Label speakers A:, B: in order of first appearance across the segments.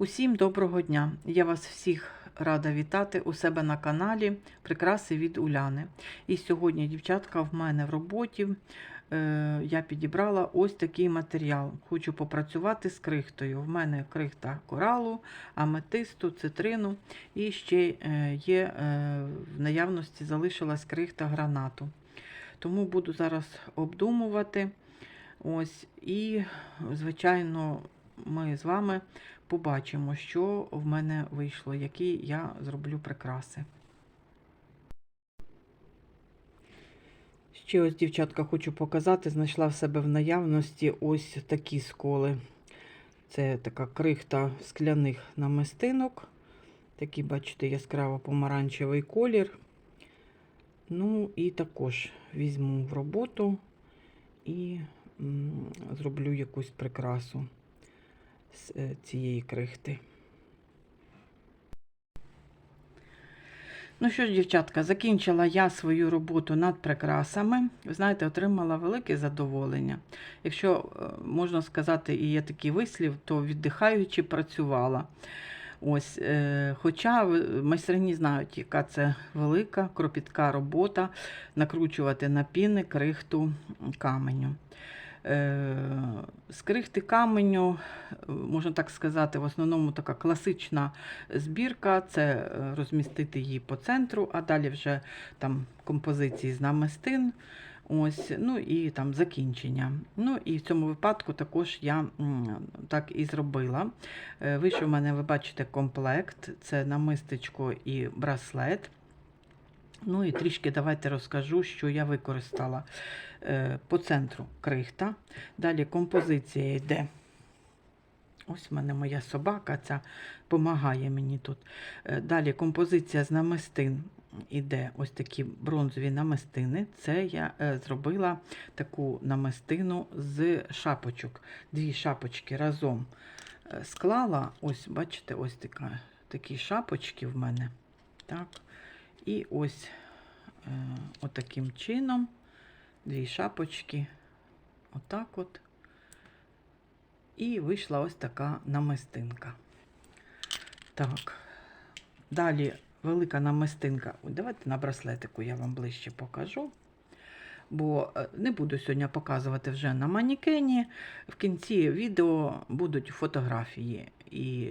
A: Усім доброго дня! Я вас всіх рада вітати у себе на каналі Прикраси від Уляни. І сьогодні, дівчатка, в мене в роботі е, я підібрала ось такий матеріал. Хочу попрацювати з крихтою. В мене крихта коралу, аметисту, цитрину і ще е, є е, в наявності залишилась крихта гранату. Тому буду зараз обдумувати. Ось, і, звичайно, ми з вами побачимо, що в мене вийшло, які я зроблю прикраси. Ще ось, дівчатка, хочу показати, знайшла в себе в наявності ось такі сколи. Це така крихта скляних намистинок. Такий, бачите, яскраво помаранчевий колір. Ну, і також візьму в роботу і зроблю якусь прикрасу з е, цієї крихти. Ну що ж, дівчатка, закінчила я свою роботу над прикрасами. Ви знаєте, отримала велике задоволення. Якщо е, можна сказати, і є такий вислів, то віддихаючи працювала. Ось, е, Хоча майстрині знають, яка це велика, кропітка робота накручувати на піни крихту каменю. Е, З крихти каменю, е, можна так сказати, в основному така класична збірка це е, розмістити її по центру, а далі вже там композиції з намистин. Ось, ну і там закінчення. Ну і в цьому випадку також я так і зробила. Е, Вийшов у мене, ви бачите, комплект: це намистечко і браслет. Ну і трішки давайте розкажу, що я використала Е, по центру крихта. Далі композиція йде. Ось в мене моя собака, ця допомагає мені тут. Е, Далі композиція з намистин іде ось такі бронзові намистини. Це я е, зробила таку намистину з шапочок. Дві шапочки разом склала. Ось, бачите, ось така, такі шапочки в мене. Так. І ось отаким чином дві шапочки. Отак от. І вийшла ось така намистинка. Так. Далі велика намистинка. Давайте на браслетику я вам ближче покажу. Бо е, не буду сьогодні показувати вже на манікені. В кінці відео будуть фотографії і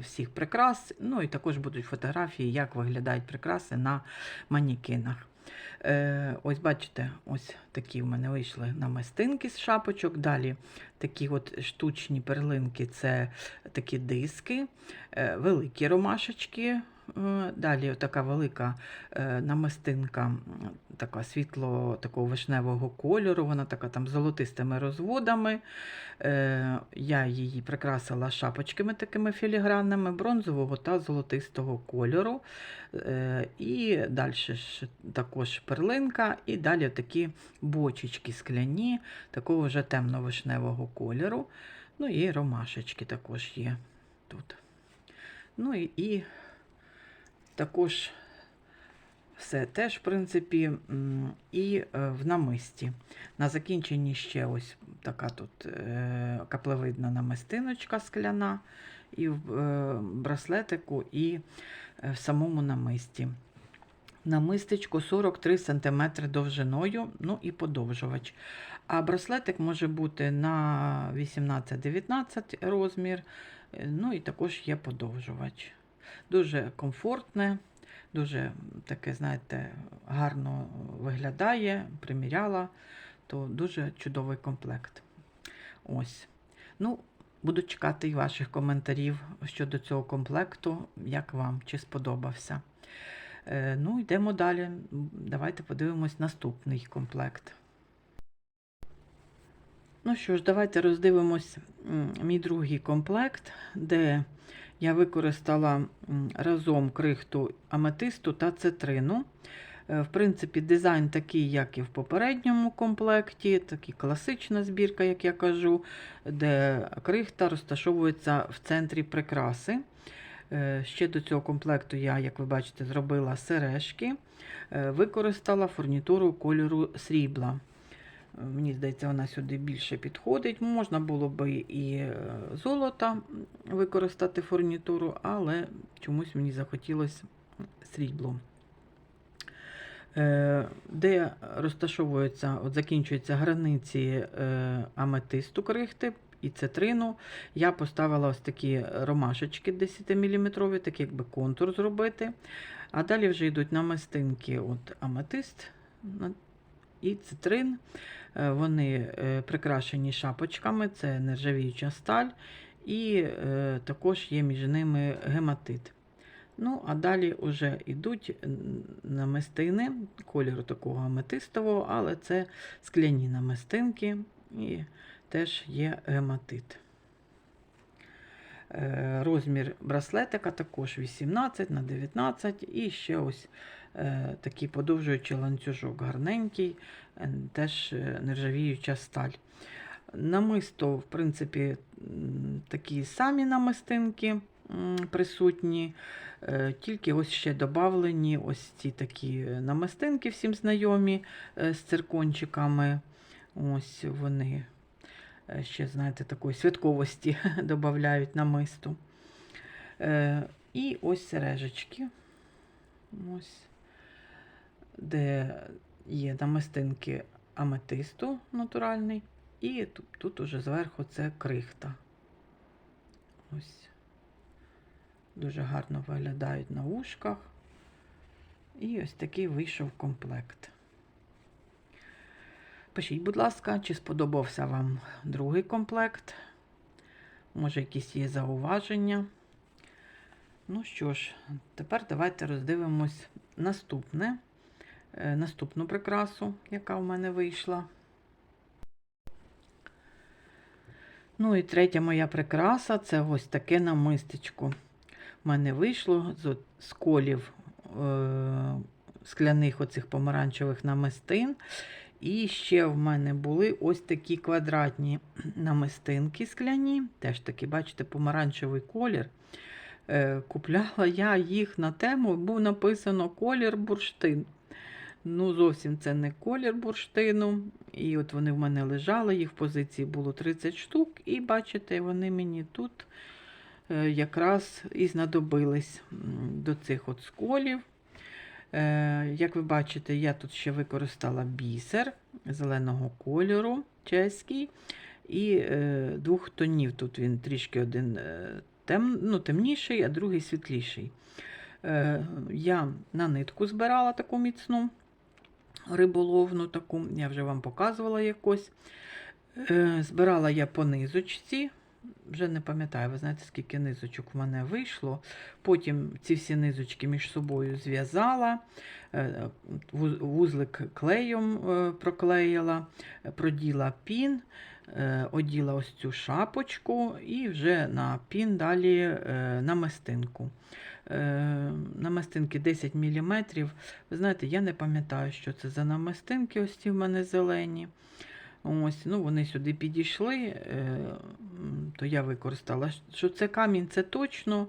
A: всіх прикрас. Ну і також будуть фотографії, як виглядають прикраси на манікенах. Е, ось бачите, ось такі в мене вийшли намистинки з шапочок. Далі такі от штучні перлинки це такі диски, е, великі ромашечки. Е, Далі така велика е, намистинка, така світло такого вишневого кольору, вона така там з золотистими розводами. Е, Я її прикрасила шапочками такими філігранними бронзового та золотистого кольору. І далі також перлинка, і далі такі бочечки скляні, такого вже темно-вишневого кольору. Ну і ромашечки також є тут. Ну і, і також все теж, в принципі, і е, в намисті. На закінченні ще ось така тут е, каплевидна намистиночка скляна, і в е, браслетику, і в самому намисті. Намистечко 43 см довжиною, ну і подовжувач. А браслетик може бути на 18-19 розмір, ну і також є подовжувач. Дуже комфортне, дуже таке, знаєте, гарно виглядає, приміряла, то дуже чудовий комплект. Ось. Ну, буду чекати і ваших коментарів щодо цього комплекту, як вам, чи сподобався. Е, Ну, йдемо далі. Давайте подивимось наступний комплект. Ну що ж, давайте роздивимось мій другий комплект, де я використала разом крихту аметисту та цитрину. Е, В принципі, дизайн такий, як і в попередньому комплекті, такий класична збірка, як я кажу, де крихта розташовується в центрі прикраси. Е, Ще до цього комплекту я, як ви бачите, зробила сережки, е, використала фурнітуру кольору срібла. Мені здається, вона сюди більше підходить. Можна було би і е, золото використати фурнітуру, але чомусь мені захотілося срібло. Е, Де розташовуються, от закінчуються границі е, аметисту крихти і цитрину, я поставила ось такі ромашечки 10-мм, так якби контур зробити. А далі вже йдуть намистинки от аметист і цитрин. Е, Вони е, прикрашені шапочками, це нержавіюча сталь, і е, також є між ними гематит. Ну, а далі вже йдуть намистини кольору такого аметистового, але це скляні намистинки і теж є гематит. Розмір браслетика також 18 на 19 і ще ось такий подовжуючий ланцюжок гарненький, е, теж е, нержавіюча сталь. Намисто, в принципі, такі самі намистинки присутні, е, тільки ось ще додавлені ось ці такі намистинки всім знайомі е, з циркончиками. Ось вони е, ще, знаєте, такої святковості додають намисту. Е, І ось сережечки. Ось, де є намистинки аметисту натуральний. І тут, тут уже зверху це крихта. Ось. Дуже гарно виглядають на ушках. І ось такий вийшов комплект. Пишіть, будь ласка, чи сподобався вам другий комплект. Може, якісь є зауваження. Ну що ж, тепер давайте роздивимось наступне, наступну прикрасу, яка в мене вийшла. Ну і третя моя прикраса це ось таке намистечко. У мене вийшло з, з колів е, скляних оцих помаранчевих намистин. І ще в мене були ось такі квадратні намистинки скляні. Теж таки, бачите, помаранчевий колір. Е, Купляла я їх на тему, був написано колір бурштин. Ну, зовсім це не колір бурштину. І от вони в мене лежали, їх в позиції було 30 штук, і бачите, вони мені тут е, якраз і знадобились до цих от сколів. Е, Як ви бачите, я тут ще використала бісер зеленого кольору чеський. І е, двох тонів. Тут він трішки один тем, ну, темніший, а другий світліший. Я на нитку збирала таку міцну риболовну, таку, я вже вам показувала якось. Е, збирала я по низочці. Вже не пам'ятаю, ви знаєте, скільки низочок в мене вийшло. Потім ці всі низочки між собою зв'язала, е, вузлик клеєм е, проклеїла, проділа пін, оділа ось цю шапочку і вже на пін далі е, намистинку. Е, Намистинки 10 мм. Ви знаєте, я не пам'ятаю, що це за намистинки, ось ці в мене зелені. Ось, ну Вони сюди підійшли, е, то я використала. Що це камінь, це точно.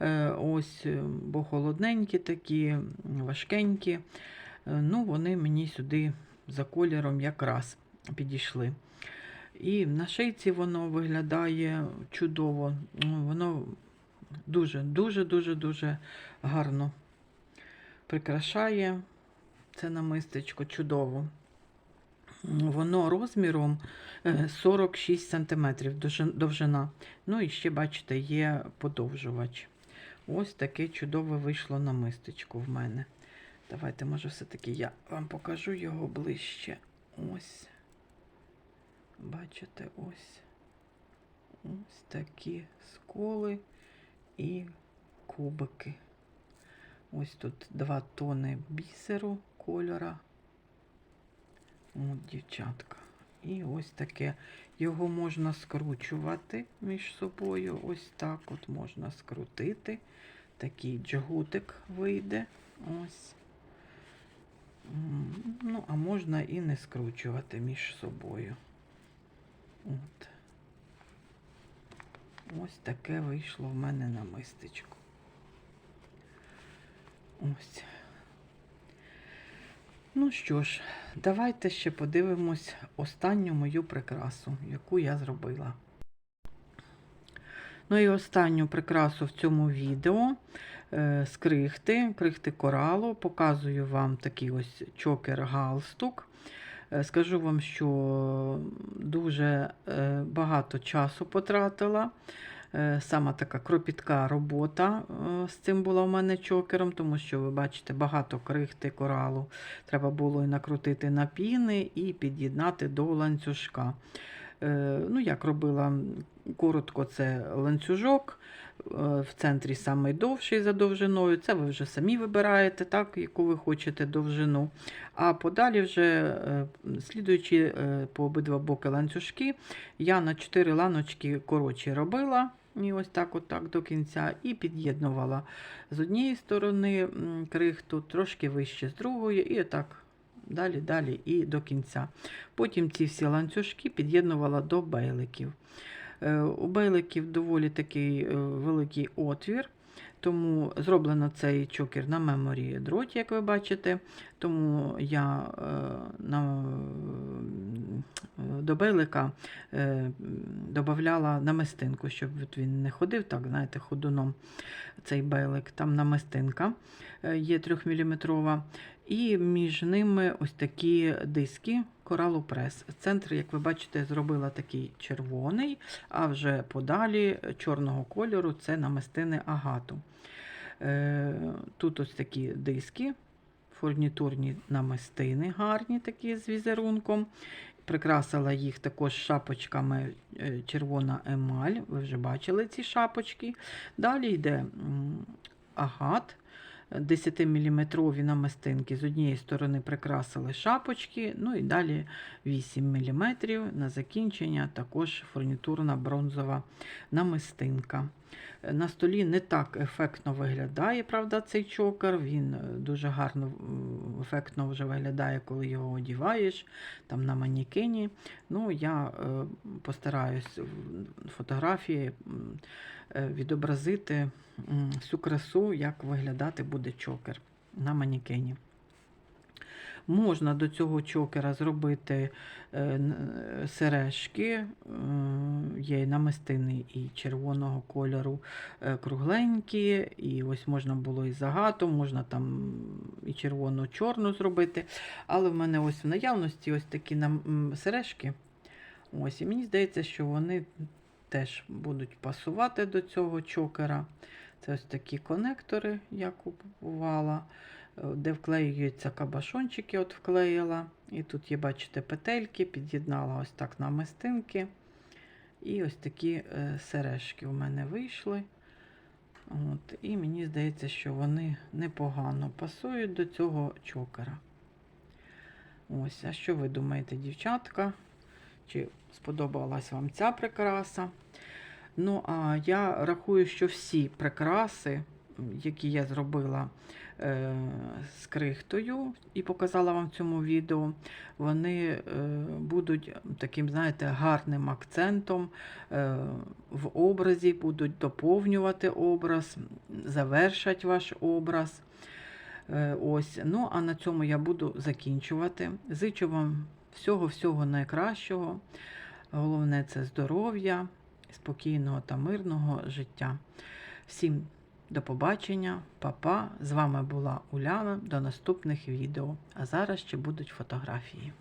A: Е, Ось, бо холодненькі такі, важкенькі. Ну, Вони мені сюди за кольором якраз підійшли. І на шийці воно виглядає чудово. Ну, Воно дуже, дуже, дуже, дуже гарно прикрашає це намистечко чудово. Воно розміром е, 46 см довжина. Ну і ще, бачите, є подовжувач. Ось таке чудове вийшло намистечко в мене. Давайте, може, все-таки я вам покажу його ближче. Ось. Бачите, ось. Ось такі сколи і кубики. Ось тут два тони бісеру кольора. От, дівчатка. І ось таке. Його можна скручувати між собою. Ось так от можна скрутити. Такий джгутик вийде. Ось. Ну, а можна і не скручувати між собою. От. Ось таке вийшло в мене на мистечку. Ось. Ну що ж, давайте ще подивимось останню мою прикрасу, яку я зробила. Ну і останню прикрасу в цьому відео е, з крихти, крихти коралу. Показую вам такий ось чокер-галстук. Е, Скажу вам, що дуже е, багато часу потратила. Е, Сама така кропітка робота з цим була у мене чокером, тому що ви бачите багато крихти коралу. Треба було і накрутити на піни і під'єднати до ланцюжка. Ну, як робила коротко, це ланцюжок. Е, В центрі самий довший за довжиною. Це ви вже самі вибираєте, так, яку ви хочете довжину. А подалі, вже е, слідуючи е, по обидва боки ланцюжки, я на 4 ланочки коротші робила. І ось так, от так до кінця, і під'єднувала з однієї сторони крихту, трошки вище з другої, і отак далі, далі і до кінця. Потім ці всі ланцюжки під'єднувала до бейликів. Е, У бейликів доволі такий е, великий отвір, тому зроблено цей чокер на меморі дроті, як ви бачите. Тому я е, на, до бейлика е, додавала намистинку, щоб він не ходив, так, знаєте, ходуном цей бейлик. Там намистинка е, є 3-мм. І між ними ось такі диски коралу прес. Центр, як ви бачите, зробила такий червоний, а вже подалі чорного кольору це намистини агату. Е, Тут ось такі диски, фурнітурні намистини гарні, такі з візерунком. Прикрасила їх також шапочками е, червона емаль. Ви вже бачили ці шапочки. Далі йде агат. 10-мм намистинки. З однієї сторони прикрасили шапочки, ну і далі 8 мм на закінчення також фурнітурна бронзова намистинка. На столі не так ефектно виглядає, правда, цей чокер. Він е, дуже гарно ефектно вже виглядає, коли його одіваєш там на манікені. Ну, я е, постараюсь фотографії е, відобразити всю красу, як виглядати буде чокер на манікені. Можна до цього чокера зробити е, е, сережки, е, є і намистини і червоного кольору кругленькі, і ось можна було і загатом, можна там і червону-чорну зробити. Але в мене ось в наявності ось такі сережки. Ось, і мені здається, що вони теж будуть пасувати до цього чокера. Це ось такі конектори я купувала, де вклеюються кабашончики, от вклеїла. І тут є, бачите, петельки, під'єднала ось так на мистинки. І ось такі е, сережки у мене вийшли. От, і мені здається, що вони непогано пасують до цього чокера. Ось, а що ви думаєте, дівчатка? Чи сподобалась вам ця прикраса? Ну, а я рахую, що всі прикраси, які я зробила е, з крихтою і показала вам в цьому відео, вони е, будуть таким, знаєте, гарним акцентом е, в образі, будуть доповнювати образ, завершать ваш образ. Ось. Ну, а на цьому я буду закінчувати. Зичу вам всього-всього найкращого. Головне це здоров'я, спокійного та мирного життя. Всім до побачення, па-па. З вами була Уляна. До наступних відео. А зараз ще будуть фотографії.